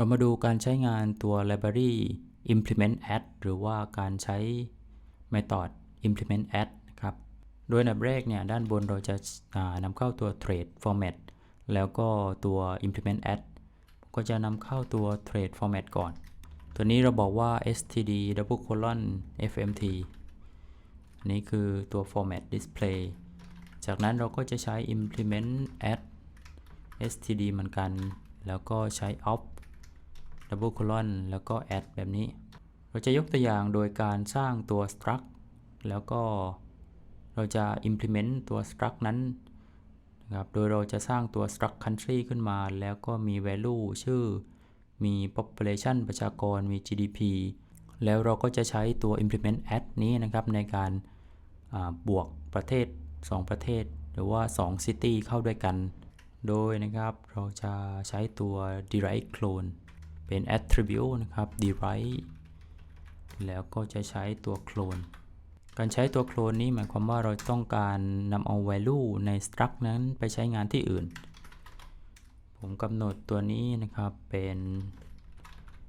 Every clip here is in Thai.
เรามาดูการใช้งานตัว library implement add หรือว่าการใช้ method implement add นะครับ โดยอันดับแรกเนี่ยด้านบนเราจะนำเข้าตัว trade format แล้วก็ตัว implement add ก็จะนำเข้าตัว trade format ก่อน ตัวนี้เราบอกว่า std double colon fmt อันนี้คือตัว format display จากนั้นเราก็จะใช้ implement add std เหมือนกัน แล้วก็ใช้ of op double colon แล้วก็ add แบบนี้ เราจะยกตัวอย่างโดยการสร้างตัว struct แล้วก็เราจะ implement ตัว struct นั้นนะครับ โดยเราจะสร้างตัว struct country ขึ้นมา แล้วก็มี value ชื่อ มี population ประชากร มี GDP แล้วเราก็จะใช้ตัว implement add นี้นะครับในการบวกประเทศ 2 ประเทศ หรือว่า 2 city เข้าด้วยกัน โดยนะครับเราจะใช้ตัว derive clone เป็น attribute นะครับ derive แล้วก็จะใช้ตัว clone การใช้ตัว clone นี้หมายความว่าเราต้องการนำเอา value ใน struct นั้นไปใช้งานที่อื่น ผมกำหนดตัวนี้นะครับเป็น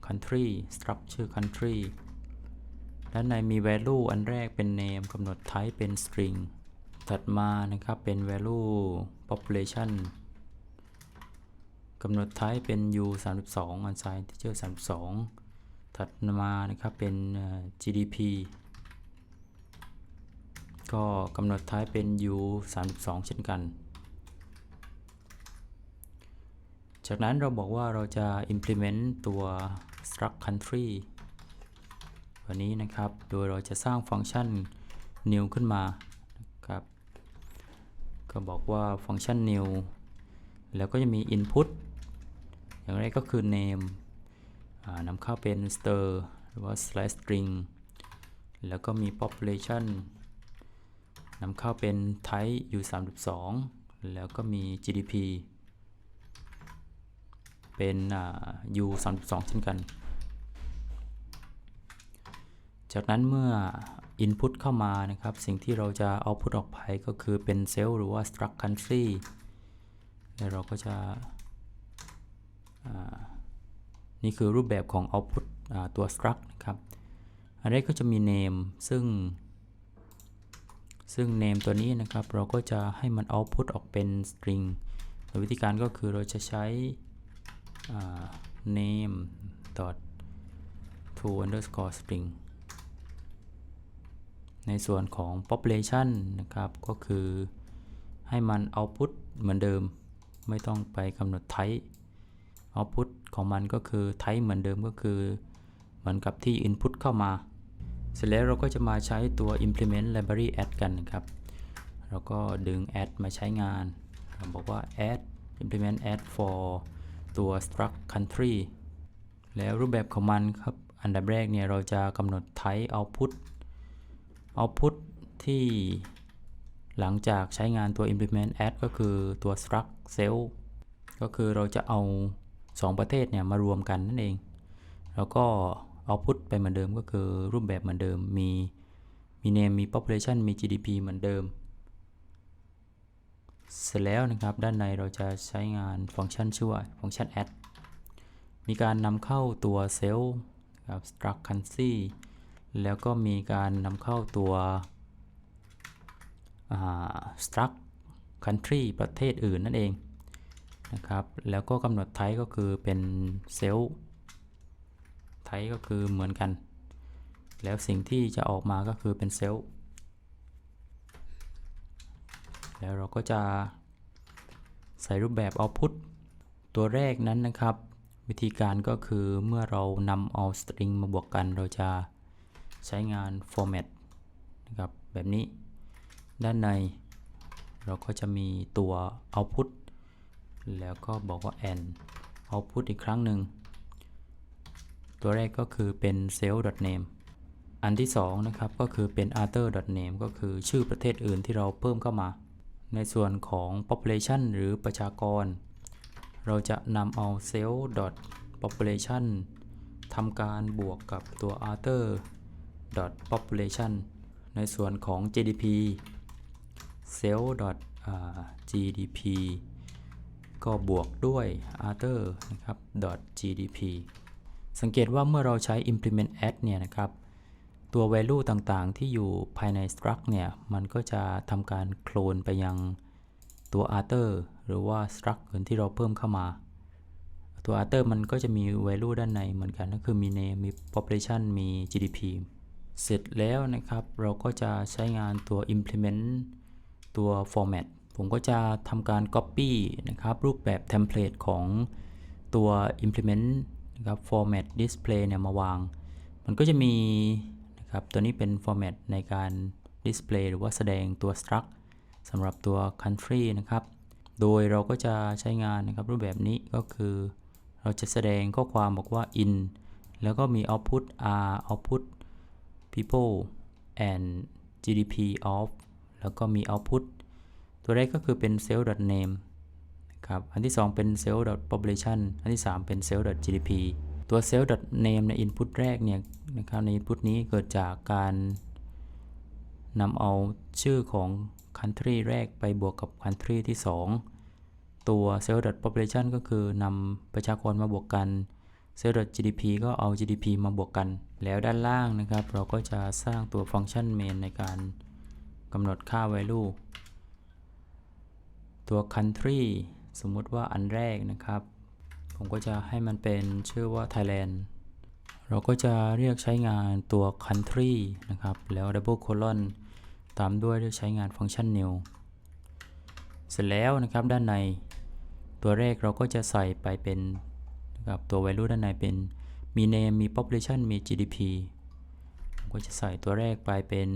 country struct ชื่อ country ด้านในมี value อันแรกเป็น name กำหนด type เป็น string ถัดมานะครับเป็น value population กำหนด type เป็น u 3 2 unsigned integer 32 ถัดมานะครับเป็น gdp ก็กำหนด type เป็น u 3 2 เช่นกัน จากนั้นเราบอกว่าเราจะ implement ตัว struct country วันนี้นะครับ โดยเราจะสร้างฟังก์ชัน new ขึ้นมานะครับ ก็บอกว่าฟังก์ชัน new แล้วก็จะมี input อย่างแรกก็คือ name นำเข้าเป็น stir หรือว่า slash string แล้วก็มี population นำเข้าเป็น type u32 แล้วก็มี gdp เป็น u32 เช่นกัน จากนั้นเมื่อ input เข้ามานะครับ สิ่งที่เราจะ output ออกไปก็คือเป็น cell หรือว่า struct country แล้วเราก็จะ นี่คือรูปแบบของ output ตัว struct นะครับ อันแรกก็จะมี name ซึ่ง ซึ่ง name ตัวนี้นะครับ เราก็จะให้มัน output ออกเป็น string โดยวิธีการก็คือเราจะใช้ name dot to underscore string ในส่วนของ population นะครับ ก็คือให้มัน output เหมือนเดิม ไม่ต้องไปกำหนด type output ของมันก็คือ type เหมือนเดิมก็คือ เหมือนกับที่ input เข้ามา เสร็จแล้วเราก็จะมาใช้ตัว implement library add กันนะครับ เราก็ดึง add มาใช้งานบอกว่า add implement add for ตัว struct country แล้วรูปแบบของมันครับ อันดับแรกเนี่ยเราจะกำหนด type output output ที่หลังจากใช้งานตัว implement add ก็คือตัว struct cell ก็คือเราจะเอา 2 ประเทศเนี่ยมารวมกันนั่นเอง แล้วก็ output ไปเหมือนเดิมก็คือรูปแบบเหมือนเดิมมีมี name มี population มี GDP เหมือนเดิม เสร็จแล้วนะครับด้านในเราจะใช้งานฟังก์ชันชื่อว่าฟังก์ชัน add มีการนำเข้าตัวเซลล์กับ struct country แล้วก็มีการนำเข้าตัว struct country ประเทศอื่นนั่นเอง นะครับ แล้วก็กำหนด type ก็คือเป็นเซลล์ type ก็คือเหมือนกัน แล้วสิ่งที่จะออกมาก็คือเป็นเซลล์แล้วเราก็จะใส่รูปแบบ output ตัวแรกนั้นนะครับ วิธีการก็คือเมื่อเรานำเอา string มาบวกกัน เราจะใช้งาน format นะครับแบบนี้ ด้านในเราก็จะมีตัว output แล้วก็บอกว่า and output อีกครั้งหนึ่ง ตัวแรกก็คือเป็น cell.name อันที่ 2 นะครับ ก็คือเป็น other.name ก็คือชื่อประเทศอื่นที่เราเพิ่มเข้ามา ในส่วนของ population หรือประชากร เราจะนำเอา cell population ทำการบวกกับตัว other population ในส่วนของ GDP cell gdp ก็บวกด้วย other นะครับ .gdp สังเกตว่าเมื่อเราใช้ implement add เนี่ยนะครับ ตัว value ต่างๆ ที่อยู่ภายใน struct เนี่ย มันก็จะทำการโคลนไปยังตัว other หรือว่า struct อื่นที่เราเพิ่มเข้ามา ตัว other มันก็จะมี value ด้านในเหมือนกัน ก็คือมี name มี population มี GDP เสร็จแล้วนะครับ เราก็จะใช้งานตัว implement ตัว format ผมก็จะทำการ copy นะครับ รูปแบบ template ของตัว implement นะครับ format display เนี่ยมาวาง มันก็จะมีนะครับตัวนี้เป็น format ในการ display หรือว่าแสดงตัว struct สำหรับตัว country นะครับ โดยเราก็จะใช้งานนะครับรูปแบบนี้ก็คือ เราจะแสดงข้อความบอกว่า in แล้วก็มี output r output people and gdp of แล้วก็มี output ตัวแรกก็คือเป็น cell name ครับอันที่ 2 เป็น cell population อันที่ 3 เป็น cell gdp ตัว cell name ใน input แรกเนี่ยนะครับใน input นี้เกิดจากการนำเอาชื่อของ country แรกไปบวกกับ country ที่ 2 ตัว cell population ก็คือนำประชากรมาบวกกัน cell gdp ก็เอา gdp มาบวกกัน แล้วด้านล่างนะครับ เราก็จะสร้างตัวฟังก์ชัน main ในการกำหนดค่า value ตัว country สมมุติว่าอันแรกนะครับ ผมก็จะให้มันเป็นชื่อว่า Thailand เราก็จะเรียกใช้งานตัว country นะครับ แล้ว double colon ตามด้วยด้วยกใช้งานฟังก์ชัน new เสร็จแล้วนะครับด้านในตัวแรกเราก็จะใส่ไปเป็นนะครับตัว value ด้านในเป็นมี name มี population มี GDP ผมก็จะใส่ตัวแรกไปเป็น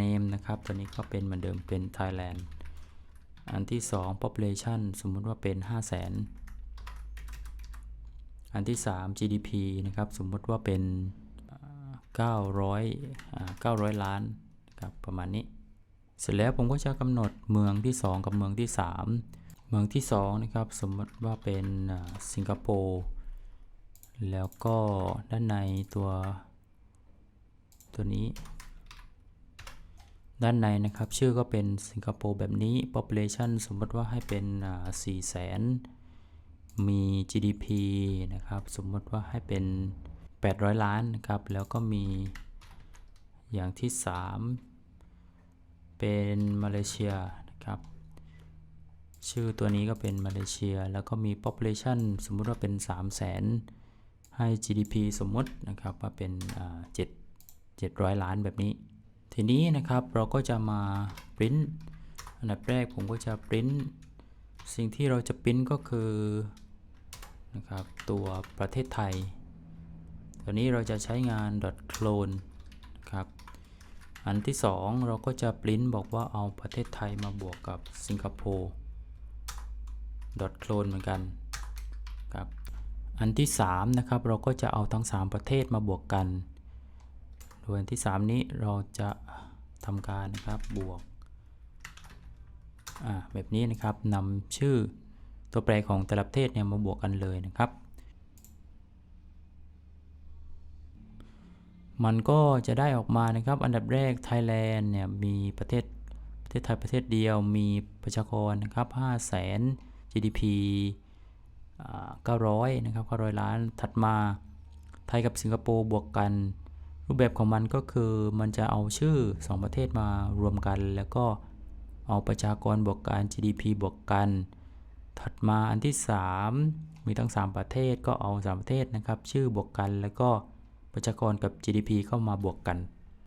name นะครับ ตัวนี้ก็เป็นเหมือนเดิมเป็น Thailand อันที่ 2 population สมมุติว่าเป็น 5 0 0 0 0 0อันที่ 3 GDP นะครับสมมุติว่าเป็น 900 900 ล้านครับประมาณนี้ เสร็จแล้วผมก็จะกำหนดเมืองที่ 2 กับเมืองที่ 3 เมืองที่2นะครับสมมติว่าเป็นสิงคโปร์แล้วก็ด้านในตัวตัวนี้ ด้านในนะครับ ชื่อก็เป็นสิงคโปร์แบบนี้ population สมมติว่าให้เป็น4แสนมี GDP นะครับ สมมติว่าให้เป็น 800 ล้านนะครับ แล้วก็มีอย่างที่ 3 เป็นมาเลเซียนะครับ ชื่อตัวนี้ก็เป็นมาเลเซีย แล้วก็มี population สมมุติว่าเป็น 3 0 0 0 0 0ให้ GDP สมมตินะครับว่าเป็น7 700ล้านแบบนี้ ทีนี้นะครับเราก็จะมา print อันดับแรกผมก็จะ print สิ่งที่เราจะ print ก็คือนะครับตัวประเทศไทย ตัวนี้เราจะใช้งาน .clone ครับอันที่ 2 เราก็จะปริ้นบอกว่าเอาประเทศไทยมาบวกกับสิงคโปร์ .clone เหมือนกันครับอันที่ 3 นะครับ เราก็จะเอาทั้ง 3 ประเทศมาบวกกัน โดยอันที่ 3 นี้เราจะทำการนะครับบวกแบบนี้นะครับนำชื่อตัวแปรของแต่ละประเทศเนี่ยมาบวกกันเลยนะครับ มันก็จะได้ออกมานะครับอันดับแรกไทยแลนด์เนี่ยมีประเทศประเทศไทยประเทศเดียวมีประชากรนะครับ5 0 0 0 0 GDP 900 นะครับ900 ล้านถัดมาไทยกับสิงคโปร์บวกกัน รูปแบบของมันก็คือมันจะเอาชื่อ 2 ประเทศมารวมกัน แล้วก็เอาประชากรบวกกัน GDP บวกกัน ถัดมาอันที่ 3 มีทั้ง 3 ประเทศก็เอา 3 ประเทศนะครับ ชื่อบวกกัน แล้วก็ประชากรกับ GDP เข้ามาบวกกัน